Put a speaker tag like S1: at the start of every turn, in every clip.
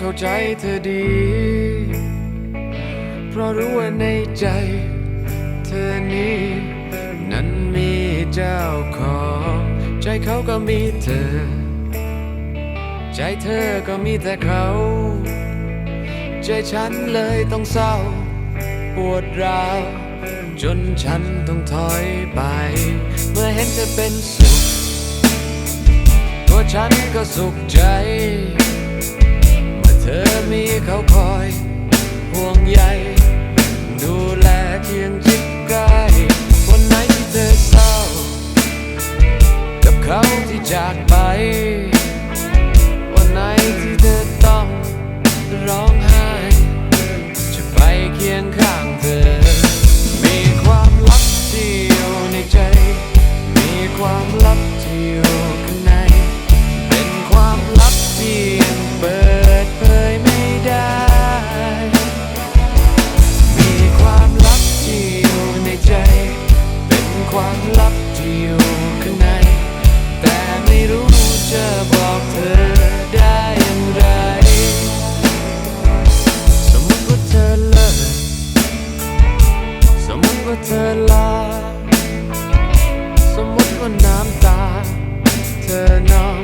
S1: เข้าใจเธอดี เพราะรู้ว่าในใจ เธอนี้ นั้นมีเจ้าของ ใจเขาก็มีเธอ ใจเธอก็มีแต่เขา ใจฉันเลยต้องเศร้า ปวดร้าวจนฉันต้องถอยไป เมื่อเห็นเธอเป็นสุข ตัวฉันก็สุขใจ ธอมีเขาคอย ห่วงใยดูแลเคียงชิดใกล้วันไหนที่เธอเศร้า กับเขาที่จากไป วันไหนที่เธอต้องร้องไห้ สมมติว่าเธอลา สมมติว่าน้ำตา เธอนอง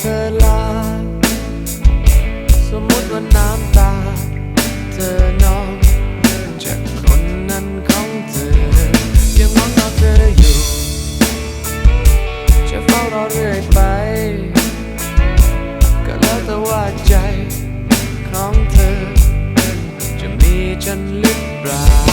S1: เธอลา สมมติว่าน้ำตา เธอนองจากคนนั้นของเธอ ยังหวังรอเธออยู่ จะเฝ้ารอเรื่อยไป ก็แล้วแต่ว่าใจของเธอ จะมีฉันหรือเปล่า